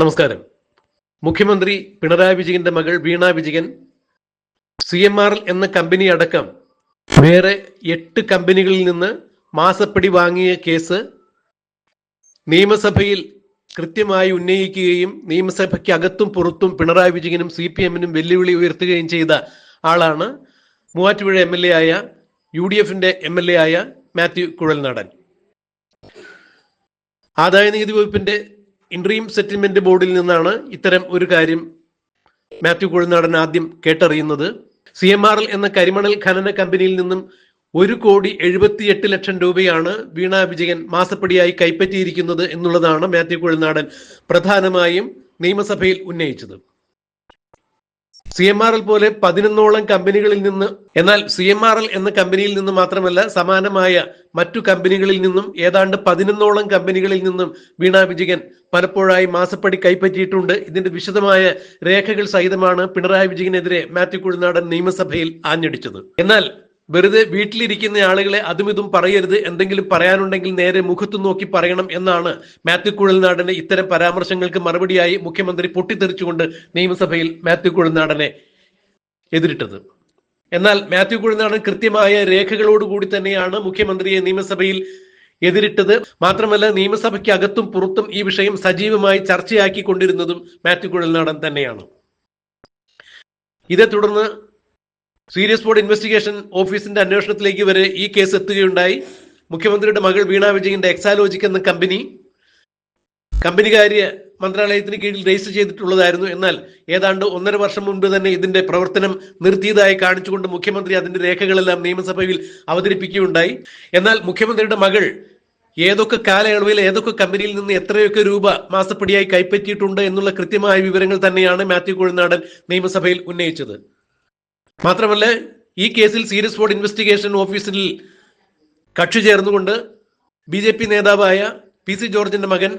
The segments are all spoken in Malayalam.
നമസ്കാരം. മുഖ്യമന്ത്രി പിണറായി വിജയന്റെ മകൾ Veena Vijayan C M R എന്ന കമ്പനി അടക്കം വേറെ എട്ട് കമ്പനികളിൽ നിന്ന് മാസപ്പടി വാങ്ങിയ കേസ് നിയമസഭയിൽ കൃത്യമായി ഉന്നയിക്കുകയും നിയമസഭയ്ക്ക് അകത്തും പുറത്തും പിണറായി വിജയനും സി പി എമ്മിനും വെല്ലുവിളി ഉയർത്തുകയും ചെയ്ത ആളാണ് മൂവാറ്റുപുഴ എം എൽ എ ആയ യു ഡി എഫിന്റെ എം എൽ എ ആയ മാത്യു കുഴൽനാടൻ. ആദായ നികുതി വകുപ്പിന്റെ ഇൻട്രീം സെറ്റിൽമെന്റ് ബോർഡിൽ നിന്നാണ് ഇത്തരം ഒരു കാര്യം മാത്യു കുഴനാടൻ ആദ്യം കേട്ടറിയുന്നത്. സി എം ആർ എൽ എന്ന കരിമണൽ ഖനന കമ്പനിയിൽ നിന്നും ഒരു കോടി എഴുപത്തിയെട്ട് ലക്ഷം രൂപയാണ് വീണ വിജയൻ മാസപ്പടിയായി കൈപ്പറ്റിയിരിക്കുന്നത് എന്നുള്ളതാണ് മാത്യു കുഴനാടൻ പ്രധാനമായും നിയമസഭയിൽ ഉന്നയിച്ചത്. സി എം ആർ എൽ പോലെ പതിനൊന്നോളം കമ്പനികളിൽ നിന്ന് എന്നാൽ സി എം ആർ എൽ എന്ന കമ്പനിയിൽ നിന്ന് മാത്രമല്ല സമാനമായ മറ്റു കമ്പനികളിൽ നിന്നും ഏതാണ്ട് പതിനൊന്നോളം കമ്പനികളിൽ നിന്നും വീണ വിജയൻ പലപ്പോഴായി മാസപ്പടി കൈപ്പറ്റിയിട്ടുണ്ട്. ഇതിന്റെ വിശദമായ രേഖകൾ സഹിതമാണ് പിണറായി വിജയനെതിരെ മാത്യു കുഴിനാടൻ നിയമസഭയിൽ ആഞ്ഞടിച്ചത്. എന്നാൽ വെറുതെ വീട്ടിലിരിക്കുന്ന ആളുകളെ അതും ഇതും പറയരുത് എന്തെങ്കിലും പറയാനുണ്ടെങ്കിൽ നേരെ മുഖത്ത് നോക്കി പറയണം എന്നാണ് മാത്യു കുഴൽനാടന്റെ ഇത്തരം പരാമർശങ്ങൾക്ക് മറുപടിയായി മുഖ്യമന്ത്രി പൊട്ടിത്തെറിച്ചുകൊണ്ട് നിയമസഭയിൽ മാത്യു കുഴൽനാടനെ എതിരിട്ടത്. എന്നാൽ മാത്യു കുഴൽനാടൻ കൃത്യമായ രേഖകളോടുകൂടി തന്നെയാണ് മുഖ്യമന്ത്രിയെ നിയമസഭയിൽ എതിരിട്ടത്. മാത്രമല്ല നിയമസഭയ്ക്ക് അകത്തും പുറത്തും ഈ വിഷയം സജീവമായി ചർച്ചയാക്കിക്കൊണ്ടിരുന്നതും മാത്യു കുഴൽനാടൻ തന്നെയാണ്. ഇതേ തുടർന്ന് സീരിയസ് ബോർഡ് ഇൻവെസ്റ്റിഗേഷൻ ഓഫീസിന്റെ അന്വേഷണത്തിലേക്ക് വരെ ഈ കേസ് എത്തുകയുണ്ടായി. മുഖ്യമന്ത്രിയുടെ മകൾ വീണ വിജയന്റെ എക്സാലോജിക് എന്ന കമ്പനി കമ്പനികാര്യ മന്ത്രാലയത്തിന് കീഴിൽ രജിസ്റ്റർ ചെയ്തിട്ടുള്ളതായിരുന്നു. എന്നാൽ ഏതാണ്ട് ഒന്നര വർഷം മുൻപ് തന്നെ ഇതിന്റെ പ്രവർത്തനം നിർത്തിയതായി കാണിച്ചുകൊണ്ട് മുഖ്യമന്ത്രി അതിന്റെ രേഖകളെല്ലാം നിയമസഭയിൽ അവതരിപ്പിക്കുകയുണ്ടായി. എന്നാൽ മുഖ്യമന്ത്രിയുടെ മകൾ ഏതൊക്കെ കാലയളവിൽ ഏതൊക്കെ കമ്പനിയിൽ നിന്ന് എത്രയൊക്കെ രൂപ മാസപ്പടിയായി കൈപ്പറ്റിയിട്ടുണ്ട് എന്നുള്ള കൃത്യമായ വിവരങ്ങൾ തന്നെയാണ് മാത്യു കോഴിനാടൻ നിയമസഭയിൽ ഉന്നയിച്ചത്. മാത്രമല്ല ഈ കേസിൽ സീരിയസ് ബോർഡ് ഇൻവെസ്റ്റിഗേഷൻ ഓഫീസിൽ കക്ഷി ചേർന്നുകൊണ്ട് ബി ജെ പി നേതാവായ പി സി ജോർജിന്റെ മകൻ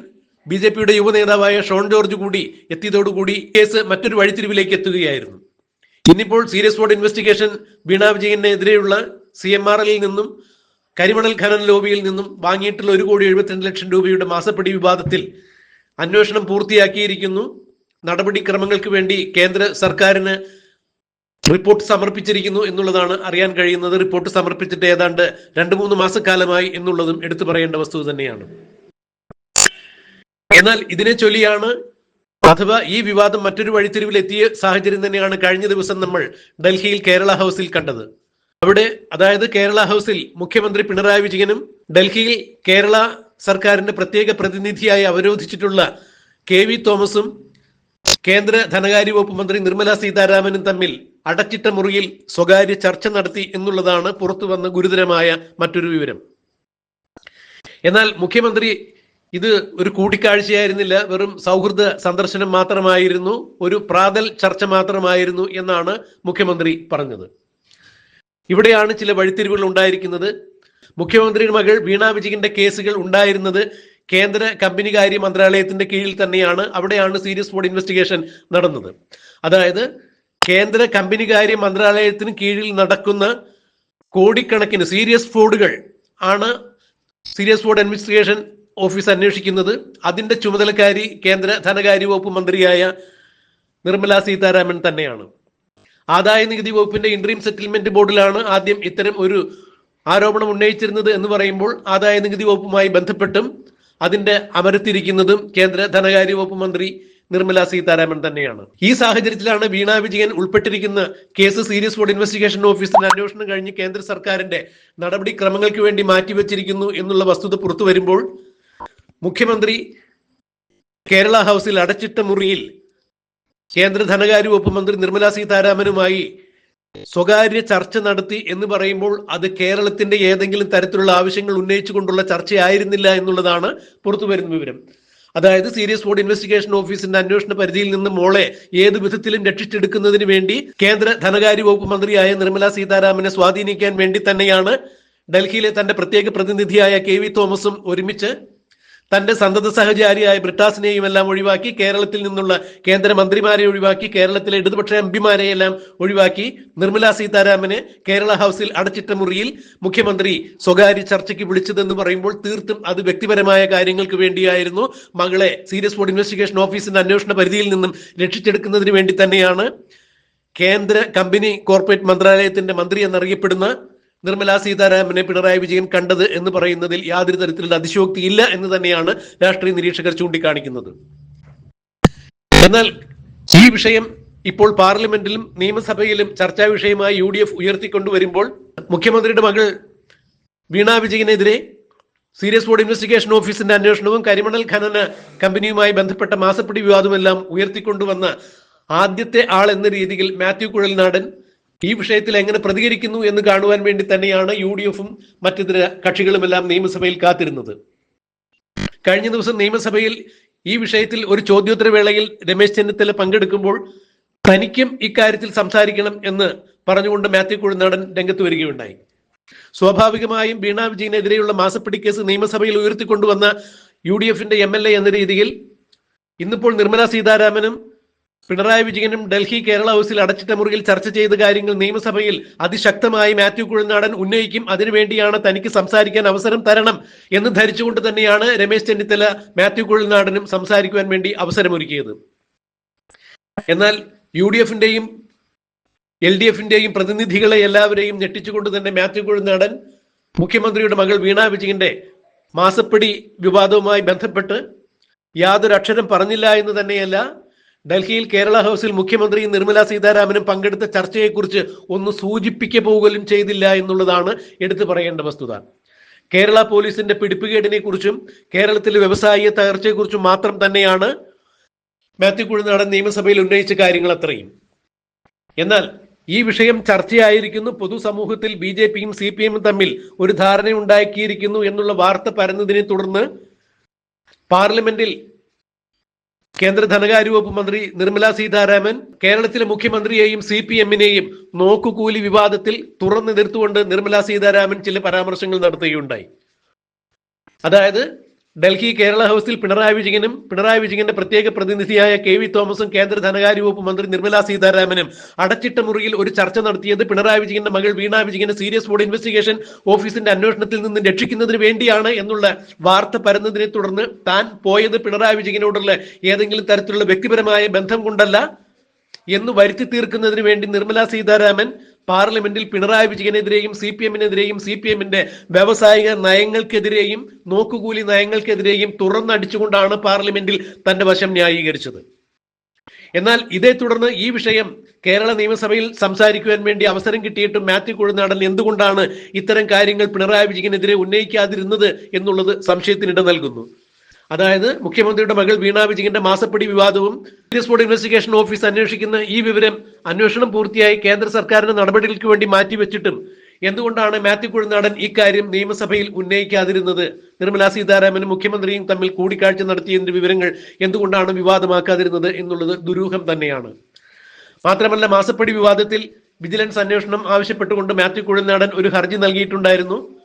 ബി ജെ പിയുടെ യുവ നേതാവായ ഷോൺ ജോർജ് കൂടി എത്തിയതോടുകൂടി കേസ് മറ്റൊരു വഴിത്തിരിവിലേക്ക് എത്തുകയായിരുന്നു. ഇന്നിപ്പോൾ സീരിയസ് ബോർഡ് ഇൻവെസ്റ്റിഗേഷൻ വീണ വിജയനെതിരെയുള്ള സി എം ആർ എല്ലിൽ നിന്നും കരിമണൽ ഖനന ലോബിയിൽ നിന്നും വാങ്ങിയിട്ടുള്ള ഒരു കോടി എഴുപത്തിരണ്ട് ലക്ഷം രൂപയുടെ മാസപ്പടി വിവാദത്തിൽ അന്വേഷണം പൂർത്തിയാക്കിയിരിക്കുന്നു. നടപടിക്രമങ്ങൾക്ക് വേണ്ടി കേന്ദ്ര സർക്കാരിന് റിപ്പോർട്ട് സമർപ്പിച്ചിരിക്കുന്നു എന്നുള്ളതാണ് അറിയാൻ കഴിയുന്നത്. റിപ്പോർട്ട് സമർപ്പിച്ചിട്ട് ഏതാണ്ട് രണ്ട് മൂന്ന് മാസക്കാലമായി എന്നുള്ളതും എടുത്തു പറയേണ്ട വസ്തു തന്നെയാണ്. എന്നാൽ ഇതിനെ ചൊല്ലിയാണ് അഥവാ ഈ വിവാദം മറ്റൊരു വഴിത്തിരിവിൽ എത്തിയ സാഹചര്യം തന്നെയാണ് കഴിഞ്ഞ ദിവസം നമ്മൾ ഡൽഹിയിൽ കേരള ഹൗസിൽ കണ്ടത്. അവിടെ അതായത് കേരള ഹൗസിൽ മുഖ്യമന്ത്രി പിണറായി വിജയനും ഡൽഹിയിൽ കേരള സർക്കാരിന്റെ പ്രത്യേക പ്രതിനിധിയായി അവരോധിച്ചിട്ടുള്ള കെ വി തോമസും കേന്ദ്ര ധനകാര്യ വകുപ്പ് മന്ത്രി നിർമ്മല സീതാരാമനും തമ്മിൽ അടച്ചിട്ട മുറിയിൽ സ്വകാര്യ ചർച്ച നടത്തി എന്നുള്ളതാണ് പുറത്തു വന്ന ഗുരുതരമായ മറ്റൊരു വിവരം. എന്നാൽ മുഖ്യമന്ത്രി ഇത് ഒരു കൂടിക്കാഴ്ചയായിരുന്നില്ല. വെറും സൗഹൃദ സന്ദർശനം മാത്രമായിരുന്നു ഒരു പ്രാതൽ ചർച്ച മാത്രമായിരുന്നു എന്നാണ് മുഖ്യമന്ത്രി പറഞ്ഞത്. ഇവിടെയാണ് ചില വഴിത്തിരിവുകൾ ഉണ്ടായിരിക്കുന്നത്. മുഖ്യമന്ത്രിയുടെ മകൾ വീണ വിജയന്റെ കേസുകൾ ഉണ്ടായിരുന്നത് കേന്ദ്ര കമ്പനികാര്യ മന്ത്രാലയത്തിന്റെ കീഴിൽ തന്നെയാണ്. അവിടെയാണ് സീരിയസ് ബോർഡ് ഇൻവെസ്റ്റിഗേഷൻ നടന്നത്. അതായത് കേന്ദ്ര കമ്പനികാര്യ മന്ത്രാലയത്തിന് കീഴിൽ നടക്കുന്ന കോടിക്കണക്കിന് സീരിയസ് ഫ്രോഡുകൾ ആണ് സീരിയസ് ഫ്രോഡ് അഡ്മിനിസ്ട്രേഷൻ ഓഫീസ് അന്വേഷിക്കുന്നത്. അതിന്റെ ചുമതലക്കാരി കേന്ദ്ര ധനകാര്യ വകുപ്പ് മന്ത്രിയായ നിർമ്മല സീതാരാമൻ തന്നെയാണ്. ആദായ നികുതി വകുപ്പിന്റെ ഇൻട്രീം സെറ്റിൽമെന്റ് ബോർഡിലാണ് ആദ്യം ഇത്തരം ഒരു ആരോപണം ഉന്നയിച്ചിരുന്നത് എന്ന് പറയുമ്പോൾ ആദായ നികുതി വകുപ്പുമായി ബന്ധപ്പെട്ടും അതിന്റെ അമരത്തിരിക്കുന്നതും കേന്ദ്ര ധനകാര്യ വകുപ്പ് മന്ത്രി നിർമ്മല സീതാരാമൻ തന്നെയാണ്. ഈ സാഹചര്യത്തിലാണ് വീണ വിജയൻ ഉൾപ്പെട്ടിരിക്കുന്ന കേസ് സീരിയസ് ബോർഡ് ഇൻവെസ്റ്റിഗേഷൻ ഓഫീസിന്റെ അന്വേഷണം കഴിഞ്ഞ് കേന്ദ്ര സർക്കാരിന്റെ നടപടിക്രമങ്ങൾക്ക് വേണ്ടി മാറ്റിവെച്ചിരിക്കുന്നു എന്നുള്ള വസ്തുത പുറത്തു വരുമ്പോൾ മുഖ്യമന്ത്രി കേരള ഹൗസിൽ അടച്ചിട്ട മുറിയിൽ കേന്ദ്ര ധനകാര്യ വകുപ്പ് മന്ത്രി നിർമ്മല സീതാരാമനുമായി സ്വകാര്യ ചർച്ച നടത്തി എന്ന് പറയുമ്പോൾ അത് കേരളത്തിന്റെ ഏതെങ്കിലും തരത്തിലുള്ള ആവശ്യങ്ങൾ ഉന്നയിച്ചുകൊണ്ടുള്ള ചർച്ചയായിരുന്നില്ല എന്നുള്ളതാണ് പുറത്തു വരുന്ന വിവരം. അതായത് സീരിയസ് ഫോർഡ് ഇൻവെസ്റ്റിഗേഷൻ ഓഫീസിന്റെ അന്വേഷണ പരിധിയിൽ നിന്ന് മോളെ ഏത് വിധത്തിലും രക്ഷിച്ചെടുക്കുന്നതിന് വേണ്ടി കേന്ദ്ര ധനകാര്യ വകുപ്പ് മന്ത്രിയായ നിർമ്മല സീതാരാമനെ സ്വാധീനിക്കാൻ വേണ്ടി തന്നെയാണ് ഡൽഹിയിലെ തന്റെ പ്രത്യേക പ്രതിനിധിയായ കെ വി തോമസും ഒരുമിച്ച് തന്റെ സന്തത സഹചാരിയായ ബ്രിട്ടാസിനെയും എല്ലാം ഒഴിവാക്കി കേരളത്തിൽ നിന്നുള്ള കേന്ദ്രമന്ത്രിമാരെ ഒഴിവാക്കി കേരളത്തിലെ ഇടതുപക്ഷ എംപിമാരെ എല്ലാം ഒഴിവാക്കി നിർമ്മലാ സീതാരാമനെ കേരള ഹൗസിൽ അടച്ചിട്ട മുറിയിൽ മുഖ്യമന്ത്രി സ്വകാര്യ ചർച്ചയ്ക്ക് വിളിച്ചതെന്ന് പറയുമ്പോൾ തീർത്തും അത് വ്യക്തിപരമായ കാര്യങ്ങൾക്ക് വേണ്ടിയായിരുന്നു. മകളെ സീരിയസ് ബോർഡ് ഇൻവെസ്റ്റിഗേഷൻ ഓഫീസിന്റെ അന്വേഷണ പരിധിയിൽ നിന്നും രക്ഷിച്ചെടുക്കുന്നതിന് വേണ്ടി തന്നെയാണ് കേന്ദ്ര കമ്പനി കോർപ്പറേറ്റ് മന്ത്രാലയത്തിന്റെ മന്ത്രി എന്നറിയപ്പെടുന്ന നിർമ്മലാ സീതാരാമനെ പിണറായി വിജയൻ കണ്ടത് എന്ന് പറയുന്നതിൽ യാതൊരു തരത്തിലുള്ള അതിശോക്തി ഇല്ല എന്ന് തന്നെയാണ് രാഷ്ട്രീയ നിരീക്ഷകർ ചൂണ്ടിക്കാണിക്കുന്നത്. എന്നാൽ ഈ വിഷയം ഇപ്പോൾ പാർലമെന്റിലും നിയമസഭയിലും ചർച്ചാ വിഷയമായി യു ഡി എഫ് ഉയർത്തിക്കൊണ്ടുവരുമ്പോൾ മുഖ്യമന്ത്രിയുടെ മകൾ വീണ വിജയനെതിരെ സീരിയസ് ബോർഡ് ഇൻവെസ്റ്റിഗേഷൻ ഓഫീസിന്റെ അന്വേഷണവും കരിമണൽ ഖനന കമ്പനിയുമായി ബന്ധപ്പെട്ട മാസപ്പിടി വിവാദമെല്ലാം ഉയർത്തിക്കൊണ്ടുവന്ന ആദ്യത്തെ ആൾ എന്ന രീതിയിൽ മാത്യു കുഴൽനാടൻ ഈ വിഷയത്തിൽ എങ്ങനെ പ്രതികരിക്കുന്നു എന്ന് കാണുവാൻ വേണ്ടി തന്നെയാണ് യു ഡി എഫും മറ്റിതര കക്ഷികളുമെല്ലാം നിയമസഭയിൽ കാത്തിരുന്നത്. കഴിഞ്ഞ ദിവസം നിയമസഭയിൽ ഈ വിഷയത്തിൽ ഒരു ചോദ്യോത്തരവേളയിൽ രമേശ് ചെന്നിത്തല പങ്കെടുക്കുമ്പോൾ തനിക്കും ഇക്കാര്യത്തിൽ സംസാരിക്കണം എന്ന് പറഞ്ഞുകൊണ്ട് മാത്യു കുഴുനാടൻ രംഗത്ത് വരികയുണ്ടായി. സ്വാഭാവികമായും ബീണ വിജയനെതിരെയുള്ള മാസപ്പിടി കേസ് നിയമസഭയിൽ ഉയർത്തിക്കൊണ്ടുവന്ന യു ഡി എഫിന്റെ എം എൽ എ എന്ന രീതിയിൽ ഇന്നിപ്പോൾ നിർമ്മലാ സീതാരാമനും പിണറായി വിജയനും ഡൽഹി കേരള ഹൌസിൽ അടച്ചിട്ട മുറിയിൽ ചർച്ച ചെയ്ത കാര്യങ്ങൾ നിയമസഭയിൽ അതിശക്തമായി മാത്യു കുഴൽനാടൻ ഉന്നയിക്കും. അതിനുവേണ്ടിയാണ് തനിക്ക് സംസാരിക്കാൻ അവസരം തരണം എന്ന് ധരിച്ചുകൊണ്ട് തന്നെയാണ് രമേശ് ചെന്നിത്തല മാത്യു കുഴനാടനും സംസാരിക്കുവാൻ വേണ്ടി അവസരമൊരുക്കിയത്. എന്നാൽ യു ഡി എഫിന്റെയും എൽ ഡി എഫിന്റെയും പ്രതിനിധികളെ എല്ലാവരെയും ഞെട്ടിച്ചുകൊണ്ട് തന്നെ മാത്യു കുഴൽനാടൻ മുഖ്യമന്ത്രിയുടെ മകൾ വീണ വിജയന്റെ മാസപ്പടി വിവാദവുമായി ബന്ധപ്പെട്ട് യാതൊരു അക്ഷരം പറഞ്ഞില്ല എന്ന് തന്നെയല്ല ഡൽഹിയിൽ കേരള ഹൗസിൽ മുഖ്യമന്ത്രിയും നിർമ്മല സീതാരാമനും പങ്കെടുത്ത ചർച്ചയെക്കുറിച്ച് ഒന്ന് സൂചിപ്പിക്ക പോകലും ചെയ്തില്ല എന്നുള്ളതാണ് എടുത്തു പറയേണ്ട വസ്തുത. കേരള പോലീസിന്റെ പിടിപ്പുകേടിനെ കുറിച്ചും കേരളത്തിലെ വ്യവസായ തകർച്ചയെക്കുറിച്ചും മാത്രം തന്നെയാണ് മാത്യു നിയമസഭയിൽ ഉന്നയിച്ച കാര്യങ്ങൾ അത്രയും. എന്നാൽ ഈ വിഷയം ചർച്ചയായിരിക്കുന്നു. പൊതുസമൂഹത്തിൽ ബി ജെ പിയും സി പി എമ്മും തമ്മിൽ ഒരു ധാരണ ഉണ്ടാക്കിയിരിക്കുന്നു എന്നുള്ള വാർത്ത പരന്നതിനെ തുടർന്ന് പാർലമെന്റിൽ കേന്ദ്ര ധനകാര്യ വകുപ്പ് മന്ത്രി നിർമ്മല സീതാരാമൻ കേരളത്തിലെ മുഖ്യമന്ത്രിയെയും സി പി എമ്മിനെയും നോക്കുകൂലി വിവാദത്തിൽ തുറന്നു നിർത്തുകൊണ്ട് നിർമ്മല സീതാരാമൻ ചില പരാമർശങ്ങൾ നടത്തുകയുണ്ടായി. അതായത് ഡൽഹി കേരള ഹൗസിൽ പിണറായി വിജയനും പിണറായി വിജയന്റെ പ്രത്യേക പ്രതിനിധിയായ കെ വി തോമസും കേന്ദ്ര ധനകാര്യ വകുപ്പ് മന്ത്രി നിർമ്മല സീതാരാമനും അടച്ചിട്ട മുറിയിൽ ഒരു ചർച്ച നടത്തിയത് പിണറായി വിജയന്റെ മകൾ വീണ വിജയനെ സീരിയസ് ബോർഡ് ഇൻവെസ്റ്റിഗേഷൻ ഓഫീസിന്റെ അന്വേഷണത്തിൽ നിന്ന് രക്ഷിക്കുന്നതിന് വേണ്ടിയാണ് എന്നുള്ള വാർത്ത പരന്നതിനെ തുടർന്ന് താൻ പോയത് പിണറായി വിജയനോടുള്ള ഏതെങ്കിലും തരത്തിലുള്ള വ്യക്തിപരമായ ബന്ധം കൊണ്ടല്ല എന്ന് വരുത്തി തീർക്കുന്നതിന് വേണ്ടി നിർമ്മല സീതാരാമൻ പാർലമെന്റിൽ പിണറായി വിജയനെതിരെയും സി പി എമ്മിനെതിരെയും സി പി എമ്മിന്റെ വ്യവസായിക നയങ്ങൾക്കെതിരെയും നോക്കുകൂലി നയങ്ങൾക്കെതിരെയും തുറന്നടിച്ചുകൊണ്ടാണ് പാർലമെന്റിൽ തന്റെ വശം ന്യായീകരിച്ചത്. എന്നാൽ ഇതേ തുടർന്ന് ഈ വിഷയം കേരള നിയമസഭയിൽ സംസാരിക്കുവാൻ വേണ്ടി അവസരം കിട്ടിയിട്ടും മാത്യു കുഴനാടൻ എന്തുകൊണ്ടാണ് ഇത്തരം കാര്യങ്ങൾ പിണറായി വിജയനെതിരെ ഉന്നയിക്കാതിരുന്നത് എന്നുള്ളത് സംശയത്തിനിട നൽകുന്നു. അതായത് മുഖ്യമന്ത്രിയുടെ മകൾ വീണ വിജയന്റെ മാസപ്പടി വിവാദവും സീരിയസ് ബോർഡ് ഇൻവെസ്റ്റിഗേഷൻ ഓഫീസ് അന്വേഷിക്കുന്ന ഈ വിവരം അന്വേഷണം പൂർത്തിയായി കേന്ദ്ര സർക്കാരിന്റെ നടപടികൾക്ക് വേണ്ടി മാറ്റിവെച്ചിട്ടും എന്തുകൊണ്ടാണ് മാത്യു കുഴനാടൻ ഇക്കാര്യം നിയമസഭയിൽ ഉന്നയിക്കാതിരുന്നത്? നിർമ്മലാ സീതാരാമനും മുഖ്യമന്ത്രിയും തമ്മിൽ കൂടിക്കാഴ്ച നടത്തിയതിന്റെ വിവരങ്ങൾ എന്തുകൊണ്ടാണ് വിവാദമാക്കാതിരുന്നത് എന്നുള്ളത് ദുരൂഹം തന്നെയാണ്. മാത്രമല്ല മാസപ്പടി വിവാദത്തിൽ വിജിലൻസ് അന്വേഷണം ആവശ്യപ്പെട്ടുകൊണ്ട് മാത്യു കുഴൽനാടൻ ഒരു ഹർജി നൽകിയിട്ടുണ്ടായിരുന്നു.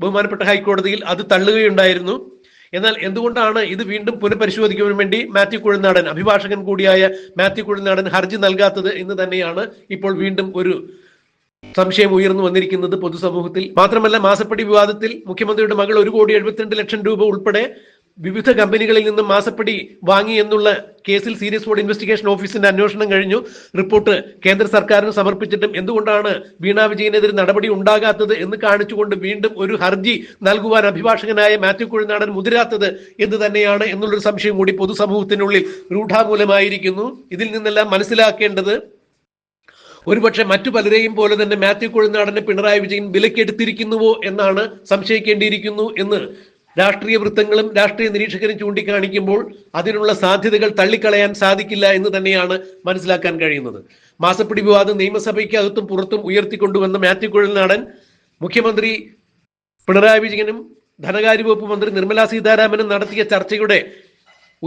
ബഹുമാനപ്പെട്ട ഹൈക്കോടതിയിൽ അത് തള്ളുകയുണ്ടായിരുന്നു. എന്നാൽ എന്തുകൊണ്ടാണ് ഇത് വീണ്ടും പുനഃപരിശോധിക്കുവാൻ വേണ്ടി മാത്യു കുഴിനാടൻ അഭിഭാഷകൻ കൂടിയായ മാത്യു കുഴിനാടൻ ഹർജി നൽകാത്തത് എന്ന് തന്നെയാണ് ഇപ്പോൾ വീണ്ടും ഒരു സംശയം ഉയർന്നു വന്നിരിക്കുന്നത് പൊതുസമൂഹത്തിൽ. മാത്രമല്ല മാസപ്പടി വിവാദത്തിൽ മുഖ്യമന്ത്രിയുടെ മകൾ ഒരു കോടി എഴുപത്തിരണ്ട് ലക്ഷം രൂപ ഉൾപ്പെടെ വിവിധ കമ്പനികളിൽ നിന്നും മാസപ്പടി വാങ്ങി എന്നുള്ള കേസിൽ സീരിയസ് ബോർഡ് ഇൻവെസ്റ്റിഗേഷൻ ഓഫീസിന്റെ അന്വേഷണം കഴിഞ്ഞു. റിപ്പോർട്ട് കേന്ദ്ര സർക്കാരിന് സമർപ്പിച്ചിട്ടും എന്തുകൊണ്ടാണ് വീണ വിജയനെതിരെ നടപടി ഉണ്ടാകാത്തത് എന്ന് കാണിച്ചുകൊണ്ട് വീണ്ടും ഒരു ഹർജി നൽകുവാൻ അഭിഭാഷകനായ മാത്യു കുഴിനാടൻ മുതിരാത്തത് എന്ന് തന്നെയാണ് എന്നുള്ളൊരു സംശയം കൂടി പൊതുസമൂഹത്തിനുള്ളിൽ രൂഢാമൂലമായിരിക്കുന്നു. ഇതിൽ നിന്നെല്ലാം മനസ്സിലാക്കേണ്ടത് ഒരുപക്ഷെ മറ്റു പലരെയും പോലെ തന്നെ മാത്യു കുഴിനാടനെ പിണറായി വിജയൻ വിലക്കെടുത്തിരിക്കുന്നുവോ എന്നാണ് സംശയിക്കേണ്ടിയിരിക്കുന്നു എന്ന് രാഷ്ട്രീയ വൃത്തങ്ങളും രാഷ്ട്രീയ നിരീക്ഷകരും ചൂണ്ടിക്കാണിക്കുമ്പോൾ അതിനുള്ള സാധ്യതകൾ തള്ളിക്കളയാൻ സാധിക്കില്ല എന്ന് തന്നെയാണ് മനസ്സിലാക്കാൻ കഴിയുന്നത്. മാസപ്പിടി വിവാദം നിയമസഭയ്ക്ക് അകത്തും പുറത്തും ഉയർത്തിക്കൊണ്ടുവന്ന മാത്യു കുഴൽനാടൻ മുഖ്യമന്ത്രി പിണറായി വിജയനും ധനകാര്യ വകുപ്പ് മന്ത്രി നിർമ്മലാ സീതാരാമനും നടത്തിയ ചർച്ചയുടെ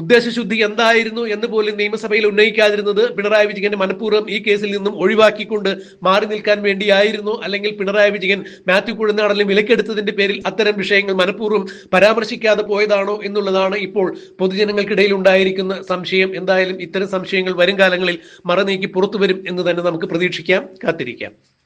ഉദ്ദേശശുദ്ധി എന്തായിരുന്നു എന്ന് പോലും നിയമസഭയിൽ ഉന്നയിക്കാതിരുന്നത് പിണറായി വിജയന്റെ മനഃപൂർവം ഈ കേസിൽ നിന്നും ഒഴിവാക്കിക്കൊണ്ട് മാറി നിൽക്കാൻ വേണ്ടിയായിരുന്നു. അല്ലെങ്കിൽ പിണറായി വിജയൻ മാത്യു കുഴനാടലിന് വിലക്കെടുത്തതിന്റെ പേരിൽ അത്തരം വിഷയങ്ങൾ മനഃപൂർവം പരാമർശിക്കാതെ പോയതാണോ എന്നുള്ളതാണ് ഇപ്പോൾ പൊതുജനങ്ങൾക്കിടയിൽ ഉണ്ടായിരിക്കുന്ന സംശയം. എന്തായാലും ഇത്തരം സംശയങ്ങൾ വരും കാലങ്ങളിൽ മറനീക്കി പുറത്തു വരും എന്ന് തന്നെ നമുക്ക് പ്രതീക്ഷിക്കാം. കാത്തിരിക്കാം.